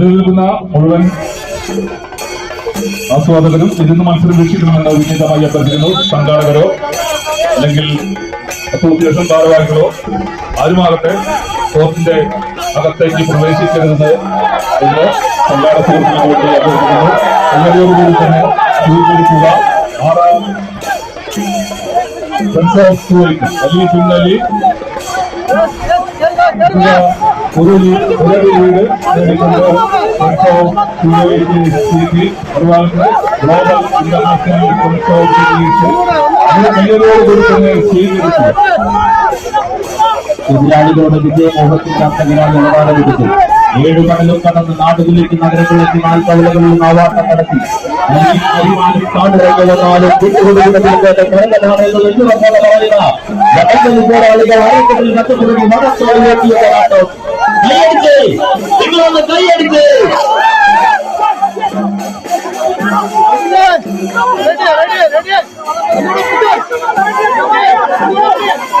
നിൽക്കുന്ന മുഴുവൻ ആസ്വാദകരും ഇരുന്ന് മത്സരം വീക്ഷിക്കണമെന്ന് വിനീതമായി അഭ്യർത്ഥിക്കുന്നു. സംഘാടകരോ അല്ലെങ്കിൽ അസോസിയേഷൻ ഭാരവാഹികളോ ആരുമാകട്ടെ കോർട്ടിന്റെ അകത്തേക്ക് പ്രവേശിക്കരുത് എന്ന് സംഘാടക സുഹൃത്തുക്കൾക്ക് വേണ്ടി അഭ്യർത്ഥിക്കുന്നു. എല്ലാവരോടുകൂടി തന്നെ സ്വീകരിക്കുക ആറാം ഫ്രണ്ട്സ് ഓഫ് സ്കൂളിൽ അലി പിന്നലി കയ്യരോടുകൂടി തന്നെ സ്വീകരിച്ചു എതിരാളികളുടെ വിജയമോഹത്തിന്റെ അന്തകരായ നിലവാരമെടുത്തു ഏഴു കടലും കടന്ന് നാടുകളിലേക്ക് നഗരങ്ങളിലേക്ക് നാൽക്കവലകളിൽ നാവാട്ടം നടത്തി ഈ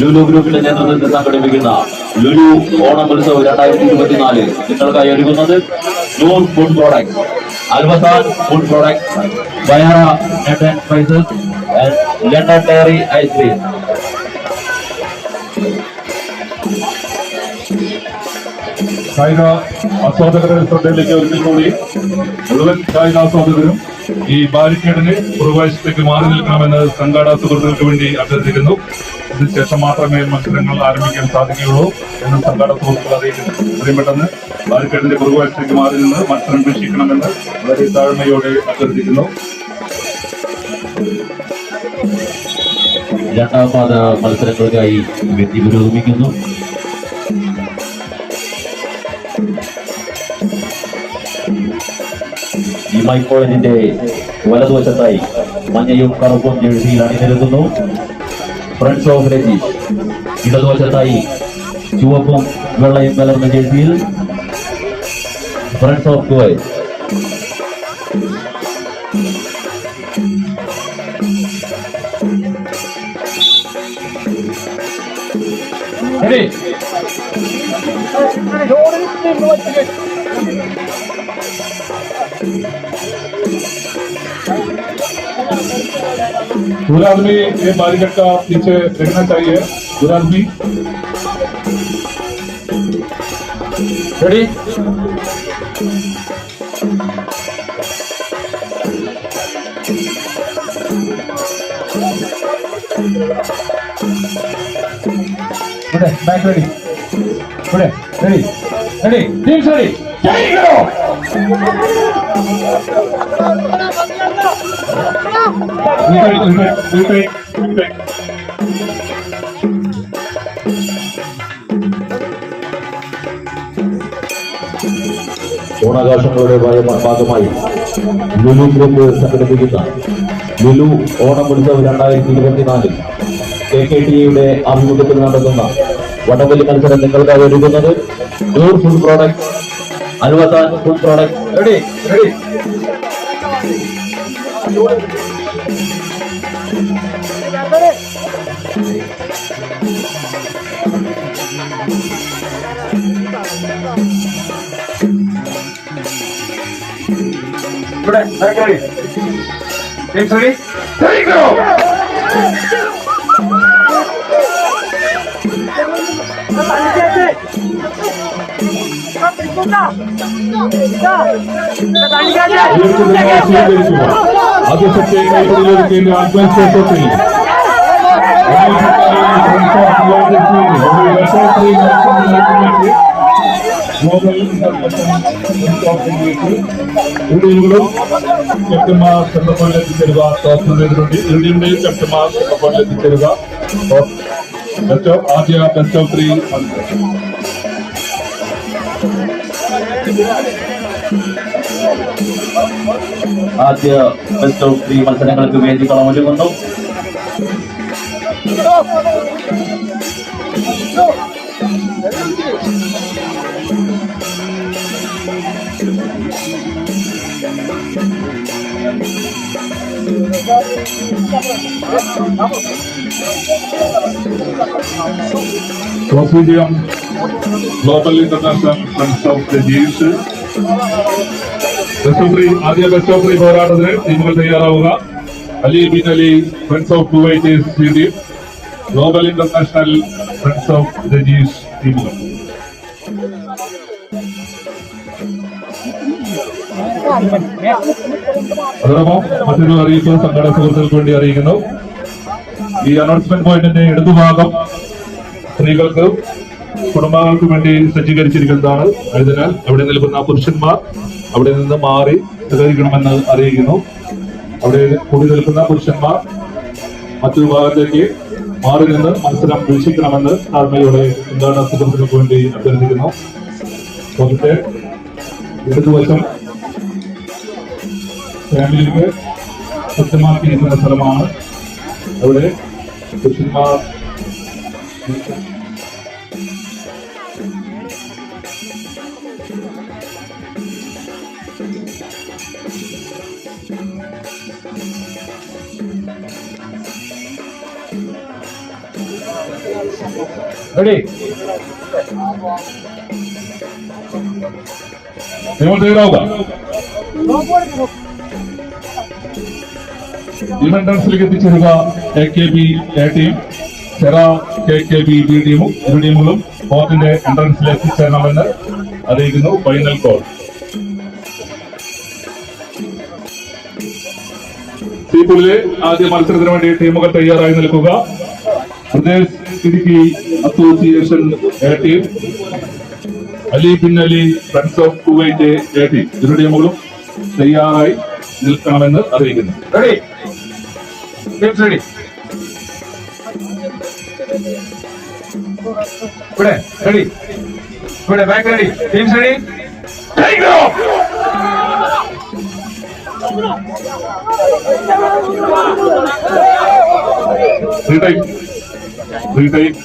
ലുലു ഗ്രൂപ്പിന്റെ നേതൃത്വത്തിൽ സംഘടിപ്പിക്കുന്ന ലുലു ഓണം ഉത്സവ് രണ്ടായിരത്തി ഇരുപത്തിനാല് നിങ്ങൾക്കായി ഒരുങ്ങുന്നത് നൂർ ഫുഡ് പ്രോഡക്റ്റ് അൽബസാൻ ഫുഡ് പ്രോഡക്റ്റ് ഐസ്ക്രീം കായിക ശ്രദ്ധയിലേക്ക് ഒരിക്കൽ കൂടി മുഴുവൻ കായിക ആസ്വാദകരും ഈ ബാരിക്കേഡിന് പുറകുവശത്തേക്ക് മാറി നിൽക്കണമെന്ന് സംഘാടക സുഹൃത്തുക്കൾക്ക് വേണ്ടി അഭ്യർത്ഥിക്കുന്നു. ഇതിനുശേഷം മാത്രമേ മത്സരങ്ങൾ ആരംഭിക്കാൻ സാധിക്കുകയുള്ളൂ എന്ന് സംഘാടക സുഹൃത്തുക്കൾ അറിയിക്കുന്നു. എത്രയും പെട്ടെന്ന് ബാരിക്കേഡിന്റെ പുറകുവശത്തേക്ക് മാറി നിന്ന് മത്സരം വീക്ഷിക്കണമെന്ന് വളരെ താഴ്മയോടെ അഭ്യർത്ഥിക്കുന്നു. രണ്ടാം പാത മത്സരങ്ങൾക്കായി വ്യക്തി പുരോഗമിക്കുന്നു. ഈ മൈക്കോളജിന്റെ വലതുവശത്തായി മഞ്ഞയും കറുപ്പും ജേഴ്സിയിൽ അണിനിരക്കുന്നു ഫ്രണ്ട്സ് ഓഫ് രജീഷ് ഇടതുവശത്തായി ചുവപ്പും വെള്ളയും കലർന്ന ജേഴ്സിയിൽ ഫ്രണ്ട്സ് ഓഫ് കുവൈറ്റ് Ready? पूरा आदमी ये बारीगढ़ का पीछे देखना चाहिए पूरा आदमी रेडी बैक रेडी बोले रेडी रेडी टीम रेडी जय ഓണാഘോഷങ്ങളുടെ ഭാഗമായി ലുലു ഗ്രൂപ്പ് സംഘടിപ്പിക്കുന്ന ലുലു ഓണം ഉത്സവ് രണ്ടായിരത്തി ഇരുപത്തിനാലിൽ കെ കെ ടിയുടെ ആഭിമുഖ്യത്തിൽ നടത്തുന്ന വടംവലി മത്സരം നിങ്ങൾക്കായി ഒരുക്കുന്നത് നൂർ ഫുഡ് പ്രോഡക്റ്റ് അൽവത്താൻ ഫുഡ് പ്രോഡക്റ്റ് റെഡി ready. ഇവിടെ back ready. Teams ready? Ready, go! ക്യാപ്റ്റന്മാർ central പോയിന്റിൽ എത്തിച്ചേരുക ടോസ് ചെയ്തിട്ടുണ്ട് ഇരു ടീമിന്റെയും ക്യാപ്റ്റന്മാർ സെൻട്രൽ പോയിന്റിൽ എത്തിച്ചേരുക ബെസ്റ്റ് ഓഫ് ആദ്യ ബെസ്റ്റ് ഓഫ് ത്രീ ആദ്യ ബെസ്റ്റ് ഓഫ് ത്രീ മത്സരങ്ങൾക്ക് വേദി കളമൊരുങ്ങുന്നു ടോസ് വിജയം global international friends of the Jeeves best of three ആദ്യ ബെസ്റ്റ് ഓഫ് ത്രീ പോരാട്ടത്തിന് ടീമുകൾ തയ്യാറാവുക Ali bin Ali friends of Kuwait team global international friends of the Jeeves ടീമുകൾ അതോടൊപ്പം മറ്റൊരു അറിയിപ്പ് സംഘടന സുഹൃത്തുക്കൾക്ക് വേണ്ടി അറിയിക്കുന്നു. ഈ അനൗൺസ്മെന്റ് പോയിന്റിന്റെ ഇടതുഭാഗം സ്ത്രീകൾക്ക് കുടുംബങ്ങൾക്ക് വേണ്ടി സജ്ജീകരിച്ചിരിക്കുന്നതാണ്. അതിനാൽ അവിടെ നിൽക്കുന്ന പുരുഷന്മാർ അവിടെ നിന്ന് മാറി സഹകരിക്കണമെന്ന് അറിയിക്കുന്നു. അവിടെ കൂടി നിൽക്കുന്ന പുരുഷന്മാർ മറ്റൊരു ഭാഗത്തേക്ക് മാറി നിന്ന് മത്സരം വീക്ഷിക്കണമെന്ന് താഴ്മയോടെ എന്താണ് സുഹൃത്തുക്കൾക്ക് വേണ്ടി അഭ്യർത്ഥിക്കുന്നു. ഇടതുവശം ഫാമിലിക്ക് സജ്ജമാക്കിയിരിക്കുന്ന സ്ഥലമാണ്. അവിടെ പുരുഷന്മാർ റെഡി നിങ്ങൾ തയ്യാറാവുക. എൻട്രൻസിലേക്ക് എത്തിച്ചേരുക A K B A team ചെറ കെ കെ ബി ബി ടീമും ഇരു ടീമുകളും കോർട്ടിന്റെ എൻട്രൻസിൽ എത്തിച്ചേരണമെന്ന് അറിയിക്കുന്നു. Final call. സീപ്പുളിലെ ആദ്യ മത്സരത്തിന് വേണ്ടി ടീമുകൾ തയ്യാറായി നിൽക്കുക. Pradesh Idukki association A team Ali bin Ali friends of Kuwait A team ഇരു ടീമുകളും തയ്യാറായി നിൽക്കണമെന്ന് അറിയിക്കുന്നു. ನಿಲ್ಸಡಿ ಬಿಡೆ ರೆಡಿ ಬಿಡೆ ಬ್ಯಾಕ್ ರೆಡಿ ಟೀಮ್ಸ್ ರೆಡಿ ರಿಟೈಟ್ ರಿಟೈಟ್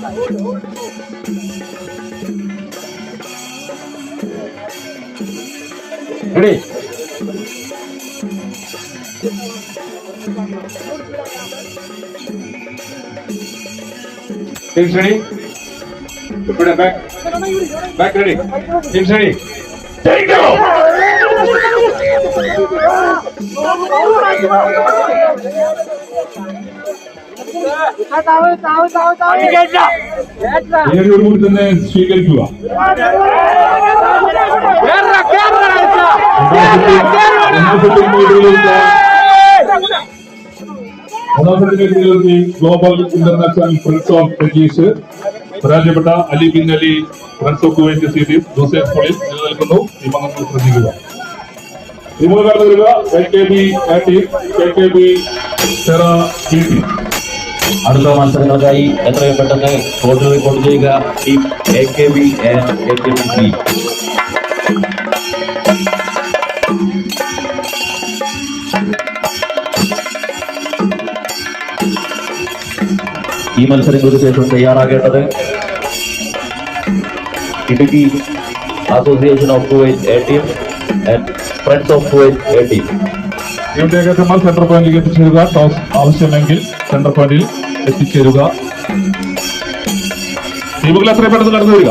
Thank you. റീടൈം റീടൈം Ready? Put it Back. Back ready. Teams ready? Take തന്നെ സ്വീകരിക്കുക global international friends of Rajesh പരാജയപ്പെട്ട Ali bin Ali friends of Kuwait C team Joseph സ്കൂളിൽ നിലനിൽക്കുന്നു. ഈ മംഗങ്ങൾ ശ്രദ്ധിക്കുക. ടീമുകൾ കടന്നു വരിക. K K B A team K K B Cera B team. അടുത്ത മത്സരങ്ങൾക്കായി എത്രയും പെട്ടെന്ന് കോർട്ടിൽ റിപ്പോർട്ട് ചെയ്യുക. Team A K B A K B. ഈ മത്സരങ്ങൾക്ക് ശേഷം തയ്യാറാകേണ്ടത് Idukki association of Kuwait A friends of Kuwait A team centre പോയിന്റിലേക്ക് എത്തിച്ചേരുക. ടോസ് ആവശ്യമെങ്കിൽ സെന്റർ പോയിന്റിൽ എത്തിച്ചേരുക. ടീമുകൾ എത്രയും പെട്ടെന്ന് കടന്നു വരിക